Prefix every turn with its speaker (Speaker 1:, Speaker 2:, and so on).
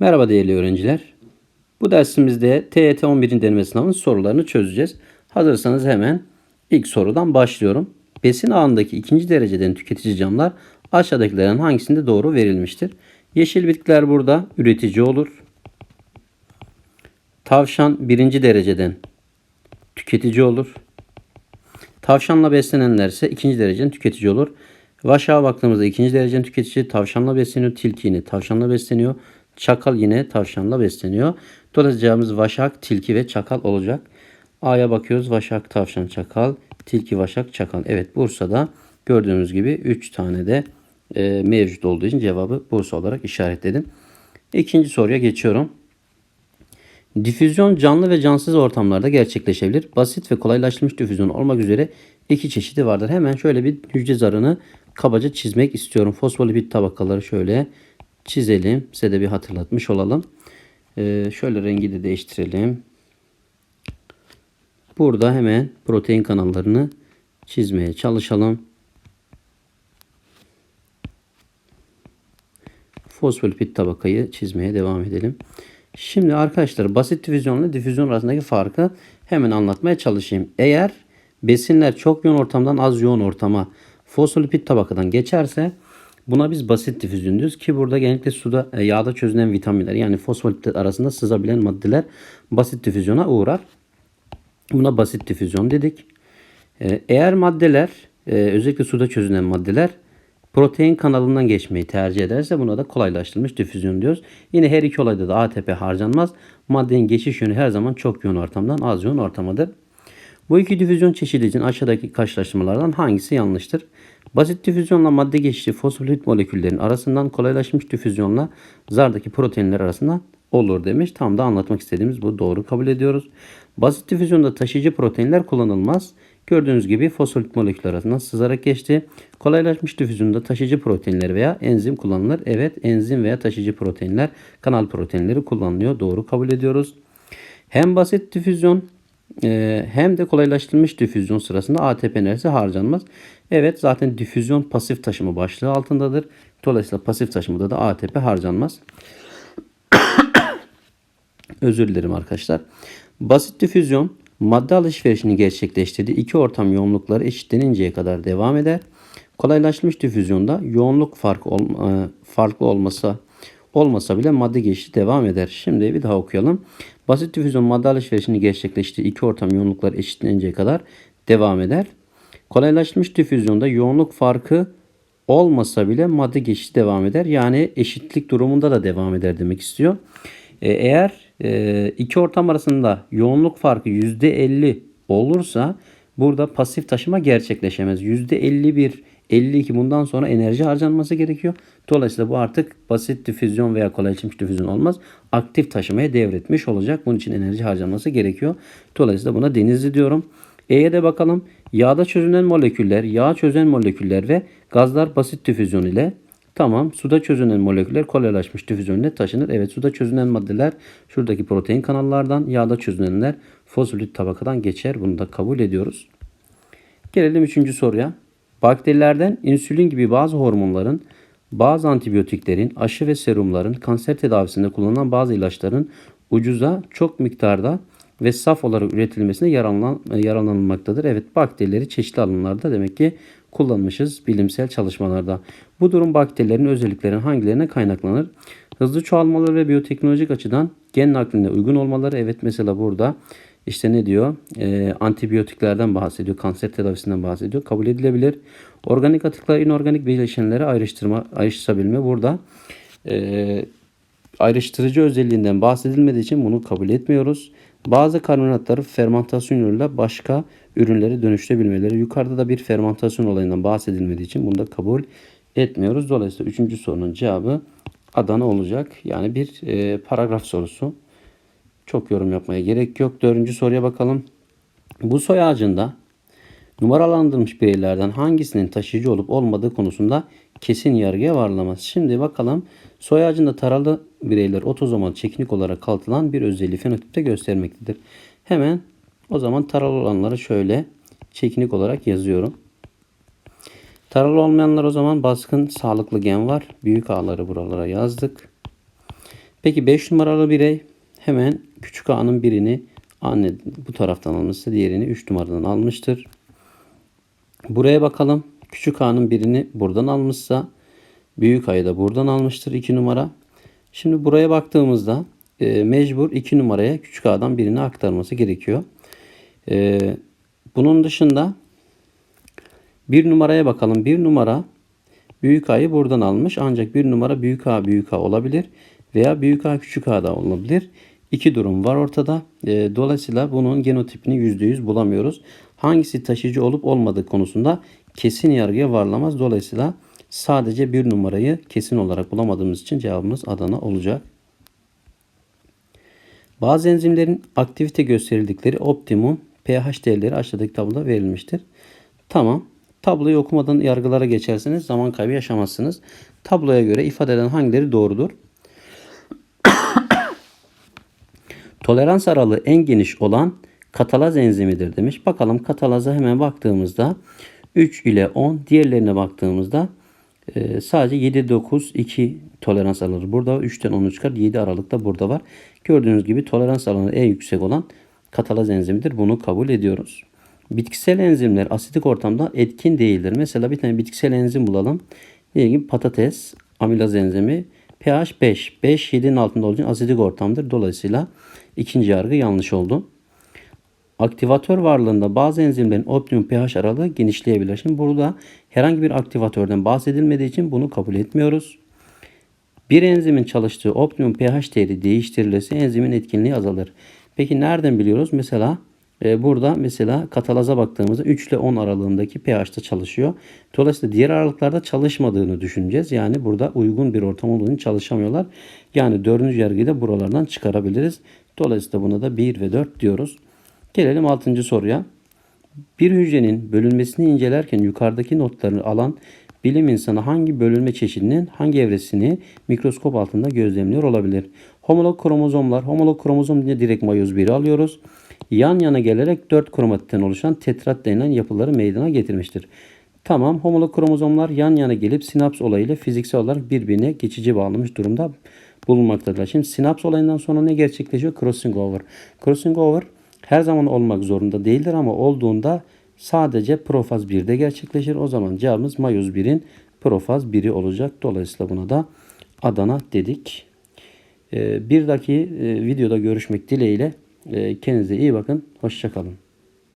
Speaker 1: Merhaba değerli öğrenciler. Bu dersimizde TYT 11. deneme sınavının sorularını çözeceğiz. Hazırsanız hemen ilk sorudan başlıyorum. Besin ağındaki ikinci dereceden tüketici camlar aşağıdakilerin hangisinde doğru verilmiştir? Yeşil bitkiler burada üretici olur. Tavşan birinci dereceden tüketici olur. Tavşanla beslenenler ise ikinci dereceden tüketici olur. Vaşağa baktığımızda ikinci dereceden tüketici tavşanla besleniyor. Tilki yine tavşanla besleniyor. Çakal yine tavşanla besleniyor. Dolayısıyla cevabımız vaşak, tilki ve çakal olacak. A'ya bakıyoruz. Vaşak, tavşan, çakal. Tilki, vaşak, çakal. Evet Bursa'da gördüğümüz gibi 3 tane de e, mevcut olduğu için cevabı Bursa olarak işaretledim. İkinci soruya geçiyorum. Difüzyon canlı ve cansız ortamlarda gerçekleşebilir. Basit ve kolaylaştırılmış difüzyon olmak üzere iki çeşidi vardır. Hemen şöyle bir hücre zarını kabaca çizmek istiyorum. Fosfolipid tabakaları şöyle çizelim. Size de bir hatırlatmış olalım. Ee, şöyle rengi de değiştirelim. Burada hemen protein kanallarını çizmeye çalışalım. Fosfolipid tabakayı çizmeye devam edelim. Şimdi arkadaşlar basit difüzyonla difüzyon arasındaki farkı hemen anlatmaya çalışayım. Eğer besinler çok yoğun ortamdan az yoğun ortama fosfolipid tabakadan geçerse buna biz basit difüzyon diyoruz ki burada genellikle suda e, yağda çözünen vitaminler yani fosfolipidler arasında sızabilen maddeler basit difüzyona uğrar. Buna basit difüzyon dedik. E, eğer maddeler e, özellikle suda çözünen maddeler protein kanalından geçmeyi tercih ederse buna da kolaylaştırılmış difüzyon diyoruz. Yine her iki olayda da ATP harcanmaz. Maddenin geçiş yönü her zaman çok yoğun ortamdan az yoğun ortamadır. Bu iki difüzyon çeşidi için aşağıdaki karşılaştırmalardan hangisi yanlıştır? Basit difüzyonla madde geçişi fosfolipid moleküllerin arasından kolaylaşmış difüzyonla zardaki proteinler arasında olur demiş. Tam da anlatmak istediğimiz bu doğru kabul ediyoruz. Basit difüzyonda taşıyıcı proteinler kullanılmaz. Gördüğünüz gibi fosfolipid molekülleri arasından sızarak geçti. Kolaylaşmış difüzyonda taşıyıcı proteinler veya enzim kullanılır. Evet enzim veya taşıyıcı proteinler kanal proteinleri kullanılıyor. Doğru kabul ediyoruz. Hem basit difüzyon e, hem de kolaylaştırılmış difüzyon sırasında ATP enerjisi harcanmaz. Evet zaten difüzyon pasif taşıma başlığı altındadır. Dolayısıyla pasif taşımada da ATP harcanmaz. Özür dilerim arkadaşlar. Basit difüzyon madde alışverişini gerçekleştirdiği iki ortam yoğunlukları eşitleninceye kadar devam eder. Kolaylaşmış difüzyonda yoğunluk farkı ol, e, farklı olmasa olmasa bile madde geçişi devam eder. Şimdi bir daha okuyalım. Basit difüzyon madde alışverişini gerçekleştiği iki ortam yoğunlukları eşitleninceye kadar devam eder. Kolaylaşmış difüzyonda yoğunluk farkı olmasa bile madde geçişi devam eder. Yani eşitlik durumunda da devam eder demek istiyor. E, eğer e, iki ortam arasında yoğunluk farkı %50 olursa burada pasif taşıma gerçekleşemez. %51 52 bundan sonra enerji harcanması gerekiyor. Dolayısıyla bu artık basit difüzyon veya kolaylaşmış difüzyon olmaz. Aktif taşımaya devretmiş olacak. Bunun için enerji harcanması gerekiyor. Dolayısıyla buna denizli diyorum. E'ye de bakalım. Yağda çözünen moleküller, yağ çözen moleküller ve gazlar basit difüzyon ile Tamam. Suda çözünen moleküller kolaylaşmış difüzyon ile taşınır. Evet suda çözünen maddeler şuradaki protein kanallardan, yağda çözünenler fosfolit tabakadan geçer. Bunu da kabul ediyoruz. Gelelim üçüncü soruya. Bakterilerden insülin gibi bazı hormonların, bazı antibiyotiklerin, aşı ve serumların, kanser tedavisinde kullanılan bazı ilaçların ucuza çok miktarda ve saf olarak üretilmesine yararlan, yararlanılmaktadır. Evet bakterileri çeşitli alanlarda demek ki kullanmışız bilimsel çalışmalarda. Bu durum bakterilerin özelliklerinin hangilerine kaynaklanır? Hızlı çoğalmaları ve biyoteknolojik açıdan gen nakline uygun olmaları. Evet mesela burada işte ne diyor? E, antibiyotiklerden bahsediyor. Kanser tedavisinden bahsediyor. Kabul edilebilir. Organik atıklar inorganik bileşenleri ayrıştırma, ayrıştırabilme. Burada e, ayrıştırıcı özelliğinden bahsedilmediği için bunu kabul etmiyoruz. Bazı karbonatları fermentasyon yoluyla başka ürünleri dönüştürebilmeleri. Yukarıda da bir fermentasyon olayından bahsedilmediği için bunu da kabul etmiyoruz. Dolayısıyla üçüncü sorunun cevabı Adana olacak. Yani bir e, paragraf sorusu. Çok yorum yapmaya gerek yok. Dördüncü soruya bakalım. Bu soy ağacında numaralandırılmış bireylerden hangisinin taşıyıcı olup olmadığı konusunda kesin yargıya varılamaz. Şimdi bakalım soy ağacında taralı bireyler otozomal çekinik olarak kaltılan bir özelliği fenotipte göstermektedir. Hemen o zaman taralı olanları şöyle çekinik olarak yazıyorum. Taralı olmayanlar o zaman baskın sağlıklı gen var. Büyük ağları buralara yazdık. Peki 5 numaralı birey hemen küçük a'nın birini anne bu taraftan almışsa diğerini 3 numaradan almıştır. Buraya bakalım. Küçük a'nın birini buradan almışsa büyük a'yı da buradan almıştır 2 numara. Şimdi buraya baktığımızda e, mecbur 2 numaraya küçük a'dan birini aktarması gerekiyor. E, bunun dışında bir numaraya bakalım. Bir numara büyük a'yı buradan almış. Ancak bir numara büyük a büyük a olabilir. Veya büyük a küçük a da olabilir. İki durum var ortada. E, dolayısıyla bunun genotipini %100 bulamıyoruz. Hangisi taşıyıcı olup olmadığı konusunda kesin yargıya varlamaz. Dolayısıyla sadece bir numarayı kesin olarak bulamadığımız için cevabımız Adana olacak. Bazı enzimlerin aktivite gösterildikleri optimum pH değerleri aşağıdaki tabloda verilmiştir. Tamam. Tabloyu okumadan yargılara geçerseniz zaman kaybı yaşamazsınız. Tabloya göre ifade eden hangileri doğrudur? Tolerans aralığı en geniş olan katalaz enzimidir demiş. Bakalım katalaza hemen baktığımızda 3 ile 10 diğerlerine baktığımızda e, sadece 7, 9, 2 tolerans aralığı burada. 3'ten 10'u çıkar. 7 aralıkta burada var. Gördüğünüz gibi tolerans alanı en yüksek olan katalaz enzimidir. Bunu kabul ediyoruz. Bitkisel enzimler asidik ortamda etkin değildir. Mesela bir tane bitkisel enzim bulalım. Diyelim patates amilaz enzimi pH 5. 5 7'nin altında olduğu için asidik ortamdır. Dolayısıyla ikinci yargı yanlış oldu. Aktivatör varlığında bazı enzimlerin optimum pH aralığı genişleyebilir. Şimdi burada herhangi bir aktivatörden bahsedilmediği için bunu kabul etmiyoruz. Bir enzimin çalıştığı optimum pH değeri değiştirilirse enzimin etkinliği azalır. Peki nereden biliyoruz? Mesela e, burada mesela katalaza baktığımızda 3 ile 10 aralığındaki pH'te çalışıyor. Dolayısıyla diğer aralıklarda çalışmadığını düşüneceğiz. Yani burada uygun bir ortam olduğunu çalışamıyorlar. Yani dördüncü yargıyı da buralardan çıkarabiliriz. Dolayısıyla buna da 1 ve 4 diyoruz. Gelelim 6. soruya. Bir hücrenin bölünmesini incelerken yukarıdaki notları alan bilim insanı hangi bölünme çeşidinin hangi evresini mikroskop altında gözlemliyor olabilir? Homolog kromozomlar. Homolog kromozom diye direkt mayoz 1'i alıyoruz. Yan yana gelerek 4 kromatitten oluşan tetrat denilen yapıları meydana getirmiştir. Tamam homolog kromozomlar yan yana gelip sinaps olayıyla fiziksel olarak birbirine geçici bağlamış durumda bulunmaktadır. Şimdi sinaps olayından sonra ne gerçekleşiyor? Crossing over. Crossing over her zaman olmak zorunda değildir ama olduğunda sadece profaz 1'de gerçekleşir. O zaman cevabımız mayoz 1'in profaz 1'i olacak. Dolayısıyla buna da Adana dedik. Ee, bir dahaki e, videoda görüşmek dileğiyle. Ee, kendinize iyi bakın. Hoşçakalın.